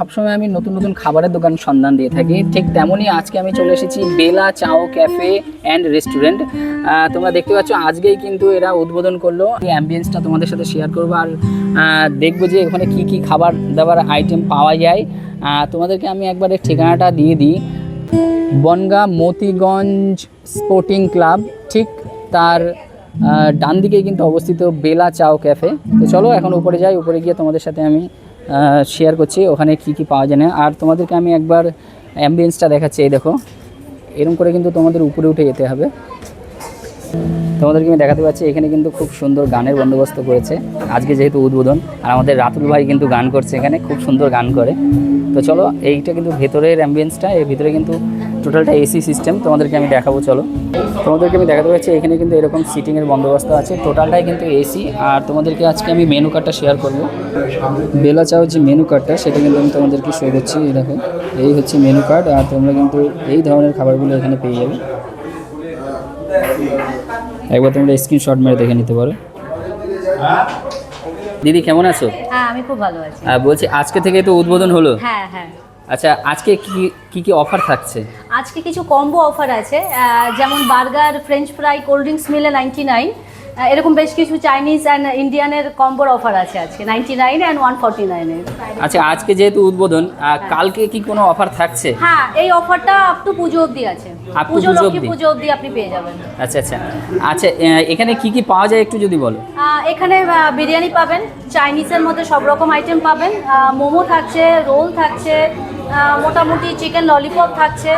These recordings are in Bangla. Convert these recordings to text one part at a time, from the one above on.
সবসময় আমি নতুন নতুন খাবারের দোকান সন্ধান দিয়ে থাকি। ঠিক তেমনই আজকে আমি চলে এসেছি বেলা চাও ক্যাফে অ্যান্ড রেস্টুরেন্ট তোমরা দেখতে পাচ্ছ, আজকেই কিন্তু এরা উদ্বোধন করল। এই অ্যাম্বিয়েন্সটা তোমাদের সাথে শেয়ার করব আর দেখব যে ওখানে কি কি খাবার দাবার আইটেম পাওয়া যায়। তোমাদেরকে আমি একবার ঠিকানাটা দিয়ে দিই। বনগা মতিগঞ্জ স্পোর্টিং ক্লাব ঠিক তার ডান দিকেই কিন্তু অবস্থিত বেলা চাও ক্যাফে। তো চলো এখন উপরে যাই, উপরে গিয়ে তোমাদের সাথে আমি শেয়ার করছি, ওখানে কি কি পাওয়া যায় না। আর তোমাদেরকে আমি একবার অ্যাম্বিয়েন্সটা দেখাচ্ছি, এই দেখো। এরকম করে কিন্তু তোমাদের উপরে উঠে যেতে হবে। তোমাদেরকে আমি দেখাতে পাচ্ছি, এখানে কিন্তু খুব সুন্দর গানের বন্দোবস্ত করেছে। আজকে যেহেতু উদ্বোধন, আর আমাদের রাতুল ভাই কিন্তু গান করছে এখানে, খুব সুন্দর গান করে। তো চলো, এইটা কিন্তু ভেতরের অ্যাম্বিয়েন্সটা এর ভিতরে কিন্তু টোটালটা এসি সিস্টেম তোমাদেরকে আমি দেখাবো চলো। তোমাদেরকে আমি দেখাতে পারছি এখানে কিন্তু এরকম সিটিংয়ের বন্দোবস্ত আছে। টোটালটাই কিন্তু এসি। আর তোমাদেরকে আজকে আমি মেনু কার্ডটা শেয়ার করব। বেলা চাও যে মেনু কার্ডটা সেটা কিন্তু আমি তোমাদেরকে শো করছি এই দেখো। এই হচ্ছে মেনু কার্ড আর তোমরা কিন্তু এই ধরনের খাবারগুলো এখানে পেয়ে যাবে। একবার তোমরা স্ক্রিনশট মেরে দেখে নিতে পারো। দিদি কেমন আছো? হ্যাঁ আমি খুব ভালো আছি। বলছি আজকে থেকে তো উদ্বোধন হলো। হ্যাঁ হ্যাঁ। আচ্ছা আজকে কি কি কি অফার থাকছে? আজকে কিছু কম্বো অফার আছে যেমন burger french fry cold drinks মিলে নাইনটি নাইন এরকম বেশ কিছু চাইনিজ অ্যান্ড ইন্ডিয়ানের কম্বোর অফার আছে আজকে ninety nine and one forty নাইনের আচ্ছা আজকে যেহেতু উদ্বোধন কালকে কি কোনো অফার থাকছে? হ্যাঁ এই অফারটা আপ টু পুজো অবধি আছে। পুজো লক্ষ্মী? পুজো অবধি আপনি পেয়ে যাবেন। আচ্ছা আচ্ছা। আচ্ছা এখানে কি কি পাওয়া যায় একটু যদি বলো? এখানে বিরিয়ানি পাবেন চাইনিজের মধ্যে সব রকম আইটেম পাবেন। মোমো থাকছে রোল থাকছে মোটামুটি চিকেন ললিপপ থাকছে।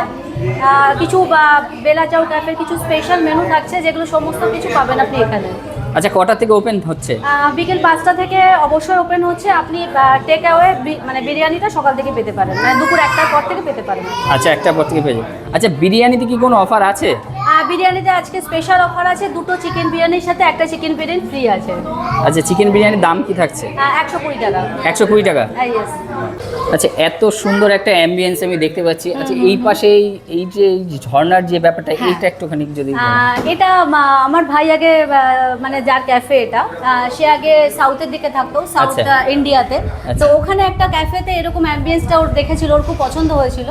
কিছু আহ, বেলা চাউ টাইপের কিছু স্পেশাল মেনু থাকছে যেগুলো সমস্ত কিছু পাবেন আপনি এখানে। আচ্ছা কটা থেকে ওপেন হচ্ছে? বিকেল পাঁচটা থেকে অবশ্যই ওপেন হচ্ছে। আপনি টেক অ্যাওয়ে মানে বিরিয়ানিটা সকাল থেকে পেতে পারেন। মানে দুপুর একটার পর থেকে পেতে পারেন। আচ্ছা একটার পর থেকে পেয়ে আচ্ছা বিরিয়ানিতে কি কোনো অফার আছে? বিরিয়ানিতে আজকে স্পেশাল অফার আছে দুটো চিকেন বিরিয়ানির সাথে একটা চিকেন বিরিয়ানি ফ্রি আছে। আচ্ছা চিকেন বিরিয়ানির দাম কি থাকছে? একশো কুড়ি টাকা। একশো কুড়ি টাকা? আচ্ছা এত সুন্দর একটা অ্যাম্বিয়েন্স আমি দেখতে পাচ্ছি। আচ্ছা এই পাশে এই- যে ঝর্ণার যে ব্যাপারটা হ্যাঁ। এইটা একটুখানি যদি। এটা আমার ভাই আগে মানে যার ক্যাফে এটা সে আগে সাউথের দিকে থাকতো সাউথ আচ্ছা। ইন্ডিয়াতে আচ্ছা। তো ওখানে একটা ক্যাফেতে এরকম অ্যাম্বিয়েন্সটা ওর দেখেছিল ওর খুব পছন্দ হয়েছিল।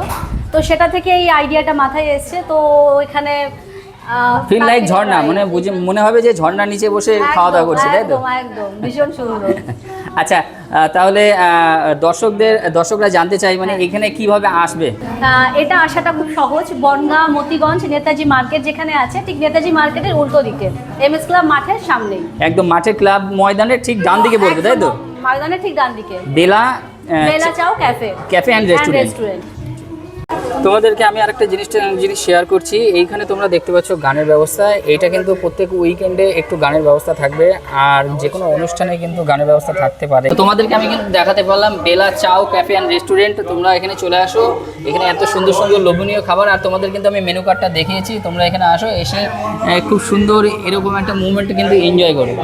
তো সেটা থেকে এই আইডিয়াটা মাথায় এসছে। তো এখানে ফিল লাইক ঝর্ণা মানে বুঝে মনে হবে যে ঝর্ণার নিচে বসে খাওয়া দাওয়া করছে তাই তো? একদম ভীষণ সুন্দর। আচ্ছা তাহলে দর্শকদের দর্শকরা জানতে চাই মানে এখানে কীভাবে আসবে? এটা আসাটা খুব সহজ। বনগা মতিগঞ্জ নেতাজি মার্কেট যেখানে আছে ঠিক নেতাজি মার্কেটের উল্টো দিকে। এম এস ক্লাব মাঠের সামনেই। একদম মাঠের ক্লাব ময়দানের ঠিক ডান দিকে পড়বে তাই তো? ময়দানের ঠিক ডান দিকে। বেলা বেলা চাও ক্যাফে। ক্যাফে অ্যান্ড রেস্টুরেন্ট তোমাদেরকে আমি আরেকটা জিনিসটা জিনিস শেয়ার করছি। এইখানে তোমরা দেখতে পাচ্ছ গানের ব্যবস্থা। এটা কিন্তু প্রত্যেক উইকেন্ডে একটু গানের ব্যবস্থা থাকবে। আর যে কোনো অনুষ্ঠানে কিন্তু গানের ব্যবস্থা থাকতে পারে। তোমাদেরকে আমি কিন্তু দেখাতে পারলাম বেলা চাও ক্যাফে অ্যান্ড রেস্টুরেন্ট তোমরা এখানে চলে আসো। এখানে এত সুন্দর সুন্দর লোভনীয় খাবার। আর তোমাদের কিন্তু আমি মেনু কার্ডটা দেখিয়েছি। তোমরা এখানে আসো, এসে খুব সুন্দর এরকম একটা মুভমেন্ট কিন্তু এনজয় করো।